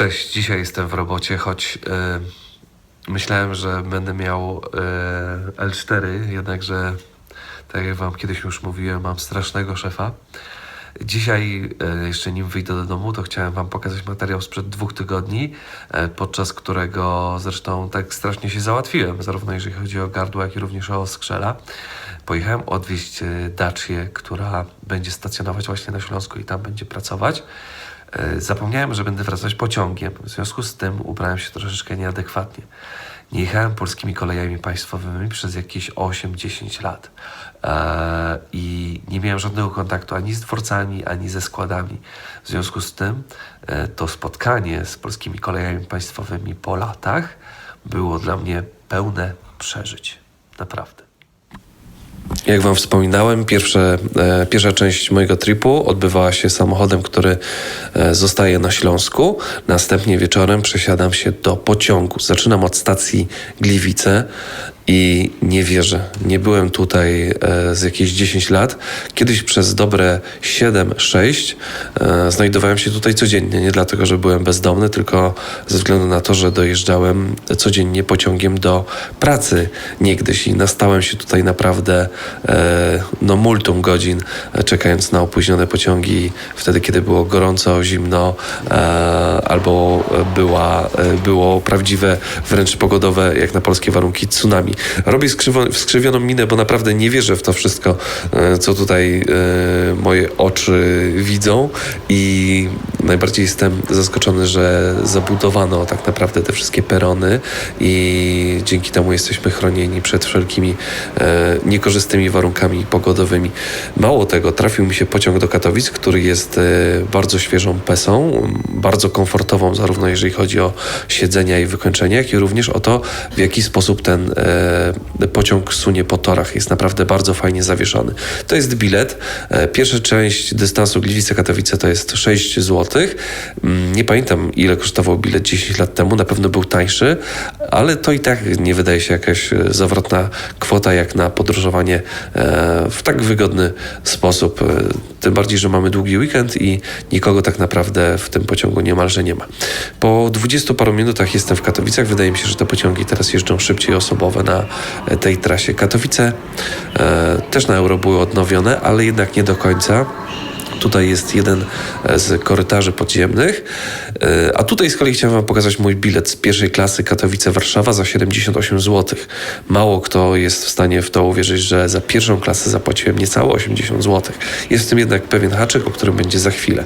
Cześć, dzisiaj jestem w robocie, choć e, myślałem, że będę miał e, L4, jednakże, tak jak Wam kiedyś już mówiłem, mam strasznego szefa. Dzisiaj, e, jeszcze nim wyjdę do domu, to chciałem Wam pokazać materiał sprzed dwóch tygodni, e, podczas którego zresztą tak strasznie się załatwiłem, zarówno jeżeli chodzi o gardło, jak i również o skrzela. Pojechałem odwieźć Dacię, która będzie stacjonować właśnie na Śląsku i tam będzie pracować. E, Zapomniałem, że będę wracać pociągiem. W związku z tym ubrałem się troszeczkę nieadekwatnie. Nie jechałem polskimi kolejami państwowymi przez jakieś 8-10 lat. E, I nie miałem żadnego kontaktu ani z dworcami, ani ze składami. W związku z tym e, to spotkanie z polskimi kolejami państwowymi po latach było dla mnie pełne przeżyć. Naprawdę. Jak Wam wspominałem, pierwsze, e, pierwsza część mojego tripu odbywała się samochodem, który e, zostaje na Śląsku. Następnie wieczorem przesiadam się do pociągu. Zaczynam od stacji Gliwice i nie wierzę. Nie byłem tutaj e, z jakieś 10 lat. Kiedyś przez dobre 7-6 e, znajdowałem się tutaj codziennie. Nie dlatego, że byłem bezdomny, tylko ze względu na to, że dojeżdżałem codziennie pociągiem do pracy niegdyś i nastałem się tutaj naprawdę no multum godzin, e, czekając na opóźnione pociągi wtedy, kiedy było gorąco, zimno e, albo była, e, było prawdziwe, wręcz pogodowe, jak na polskie warunki, tsunami. Robię skrzywioną minę, bo naprawdę nie wierzę w to wszystko, e, co tutaj e, moje oczy widzą i najbardziej jestem zaskoczony, że zabudowano tak naprawdę te wszystkie perony i dzięki temu jesteśmy chronieni przed wszelkimi e, niekorzystnymi warunkami pogodowymi. Mało tego, trafił mi się pociąg do Katowic, który jest e, bardzo świeżą pesą, bardzo komfortową, zarówno jeżeli chodzi o siedzenia i wykończenie, jak i również o to, w jaki sposób ten e, pociąg sunie po torach. Jest naprawdę bardzo fajnie zawieszony. To jest bilet. E, pierwsza część dystansu Gliwice-Katowice to jest 6 zł. Mm, Nie pamiętam, ile kosztował bilet 10 lat temu. Na pewno był tańszy, ale to i tak nie wydaje się jakaś e, zawrotna kwota, jak na podróżowanie e, w tak wygodny sposób. E, Tym bardziej, że mamy długi weekend i nikogo tak naprawdę w tym pociągu niemalże nie ma. Po 20 paru minutach jestem w Katowicach. Wydaje mi się, że te pociągi teraz jeżdżą szybciej osobowe na tej trasie. Katowice też na euro były odnowione, ale jednak nie do końca. Tutaj jest jeden e, z korytarzy podziemnych. E, A tutaj z kolei chciałem Wam pokazać mój bilet z pierwszej klasy Katowice-Warszawa za 78 zł. Mało kto jest w stanie w to uwierzyć, że za pierwszą klasę zapłaciłem niecałe 80 zł. Jest w tym jednak pewien haczyk, o którym będzie za chwilę.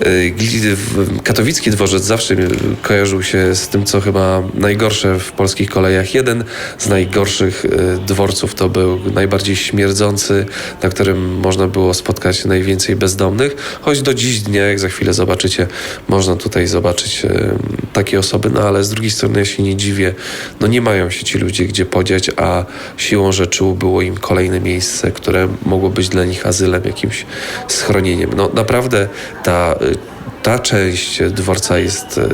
E, Katowicki dworzec zawsze kojarzył się z tym, co chyba najgorsze w polskich kolejach. Jeden z najgorszych dworców to był najbardziej śmierdzący, na którym można było spotkać najwięcej bezdomnych, choć do dziś dnia, jak za chwilę zobaczycie, można tutaj zobaczyć takie osoby, no ale z drugiej strony ja się nie dziwię, no nie mają się ci ludzie gdzie podziać, a siłą rzeczy było im kolejne miejsce, które mogło być dla nich azylem, jakimś schronieniem. No naprawdę ta e, ta część dworca jest e,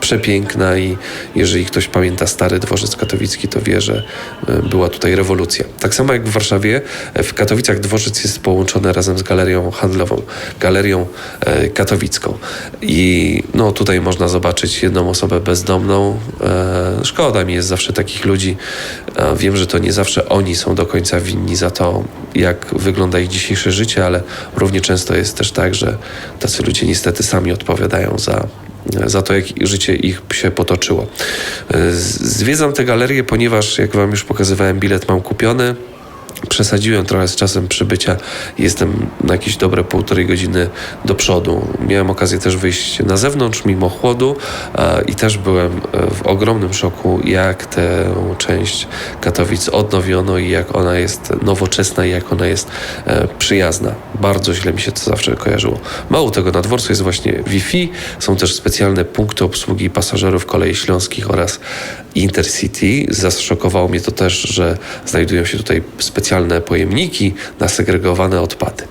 przepiękna i jeżeli ktoś pamięta stary dworzec katowicki, to wie, że e, była tutaj rewolucja. Tak samo jak w Warszawie, e, w Katowicach dworzec jest połączony razem z galerią handlową, galerią e, katowicką. I no tutaj można zobaczyć jedną osobę bezdomną. E, szkoda mi jest zawsze takich ludzi. Wiem, że to nie zawsze oni są do końca winni za to, jak wygląda ich dzisiejsze życie, ale równie często jest też tak, że tacy ludzie niestety sami odpowiadają za, za to, jak życie ich się potoczyło. E, Zwiedzam tę galerię, ponieważ, jak Wam już pokazywałem, bilet mam kupiony. Przesadziłem trochę z czasem przybycia. Jestem na jakieś dobre półtorej godziny do przodu. Miałem okazję też wyjść na zewnątrz mimo chłodu i też byłem e, w ogromnym szoku, jak tę część Katowic odnowiono i jak ona jest nowoczesna i jak ona jest e, przyjazna. Bardzo źle mi się to zawsze kojarzyło. Mało tego, na dworcu jest właśnie Wi-Fi, są też specjalne punkty obsługi pasażerów kolei śląskich oraz Intercity. Zaszokowało mnie to też, że znajdują się tutaj specjalne pojemniki na segregowane odpady.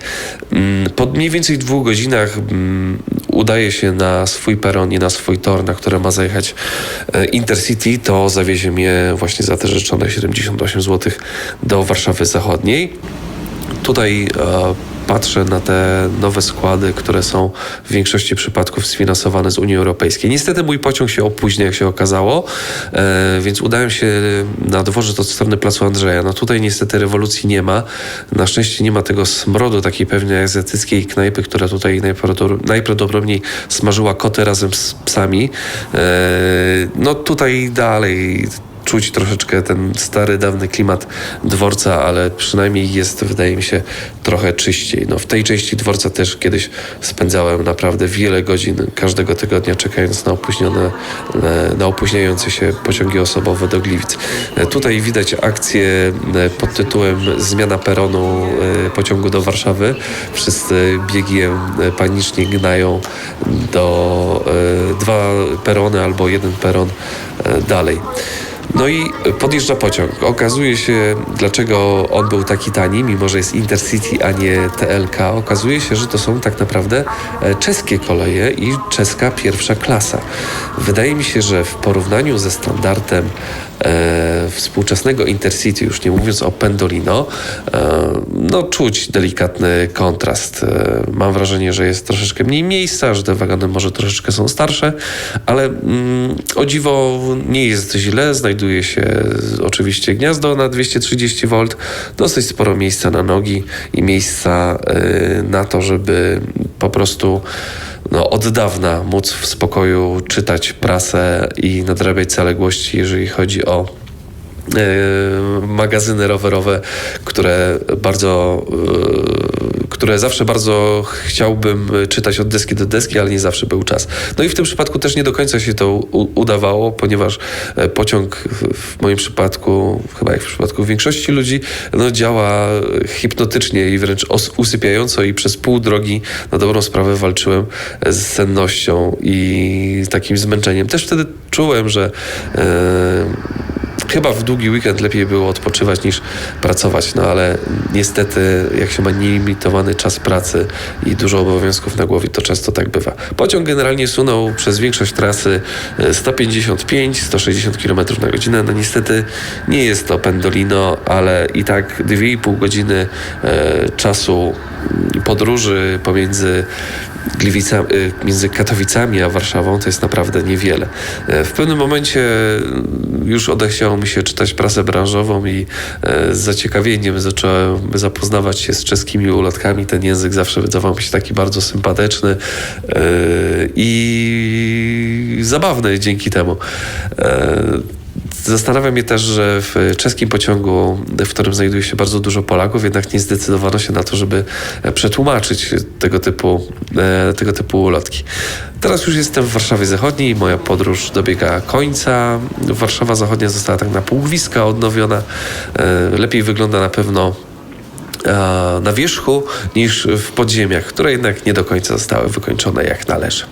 Mm, Po mniej więcej dwóch godzinach mm, udaje się na swój peron i na swój tor, na które ma zajechać e, Intercity, to zawiezie mnie właśnie za te rzeczone 78 zł do Warszawy Zachodniej. Tutaj e, patrzę na te nowe składy, które są w większości przypadków sfinansowane z Unii Europejskiej. Niestety mój pociąg się opóźnia, jak się okazało, e, więc udałem się na dworzec od strony Placu Andrzeja. No tutaj niestety rewolucji nie ma. Na szczęście nie ma tego smrodu takiej pewnej azjatyckiej knajpy, która tutaj najprawdopodobniej, smażyła koty razem z psami. E, no tutaj dalej czuć troszeczkę ten stary, dawny klimat dworca, ale przynajmniej jest, wydaje mi się, trochę czyściej. No, w tej części dworca też kiedyś spędzałem naprawdę wiele godzin każdego tygodnia czekając na opóźnione, na, na opóźniające się pociągi osobowe do Gliwic. E, Tutaj widać akcję e, pod tytułem Zmiana peronu e, pociągu do Warszawy. Wszyscy biegiem e, panicznie gnają do e, dwa perony albo jeden peron e, dalej. No i podjeżdża pociąg. Okazuje się, dlaczego on był taki tani, mimo że jest Intercity, a nie TLK. Okazuje się, że to są tak naprawdę e, czeskie koleje i czeska pierwsza klasa. Wydaje mi się, że w porównaniu ze standardem e, współczesnego Intercity, już nie mówiąc o Pendolino, e, no czuć delikatny kontrast. E, mam wrażenie, że jest troszeczkę mniej miejsca, że te wagony może troszeczkę są starsze, ale mm, o dziwo nie jest źle. Znajduje się oczywiście gniazdo na 230 V, dosyć sporo miejsca na nogi i miejsca e, na to, żeby po prostu no, od dawna móc w spokoju czytać prasę i nadrabiać zaległości, jeżeli chodzi o magazyny rowerowe, które bardzo, e, które zawsze bardzo chciałbym czytać od deski do deski, ale nie zawsze był czas. No i w tym przypadku też nie do końca się to udawało, ponieważ e, pociąg w- moim przypadku, chyba jak w przypadku większości ludzi, no działa hipnotycznie i wręcz usypiająco i przez pół drogi na dobrą sprawę walczyłem z sennością i takim zmęczeniem. Też wtedy czułem, że e, Chyba w długi weekend lepiej było odpoczywać niż pracować, no ale niestety jak się ma nielimitowany czas pracy i dużo obowiązków na głowie, to często tak bywa. Pociąg generalnie sunął przez większość trasy e, 155-160 km na godzinę. No niestety nie jest to Pendolino, ale i tak 2,5 godziny e, czasu podróży pomiędzy Gliwica, y, między Katowicami a Warszawą to jest naprawdę niewiele. E, W pewnym momencie y, już odechciało mi się czytać prasę branżową i e, z zaciekawieniem zacząłem zapoznawać się z czeskimi ulotkami. Ten język zawsze wydawał mi się taki bardzo sympatyczny e, i zabawny dzięki temu. Zastanawia mnie też, że w czeskim pociągu, w którym znajduje się bardzo dużo Polaków, jednak nie zdecydowano się na to, żeby e, przetłumaczyć tego typu, e, tego typu ulotki. Teraz już jestem w Warszawie Zachodniej moja podróż dobiega końca. Warszawa Zachodnia została tak na półgwiska odnowiona. E, Lepiej wygląda na pewno na wierzchu niż w podziemiach, które jednak nie do końca zostały wykończone jak należy.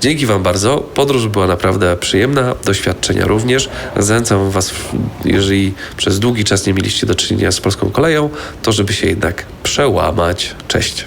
Dzięki Wam bardzo. Podróż była naprawdę przyjemna, doświadczenia również. Zachęcam Was, jeżeli przez długi czas nie mieliście do czynienia z polską koleją, to żeby się jednak przełamać. Cześć.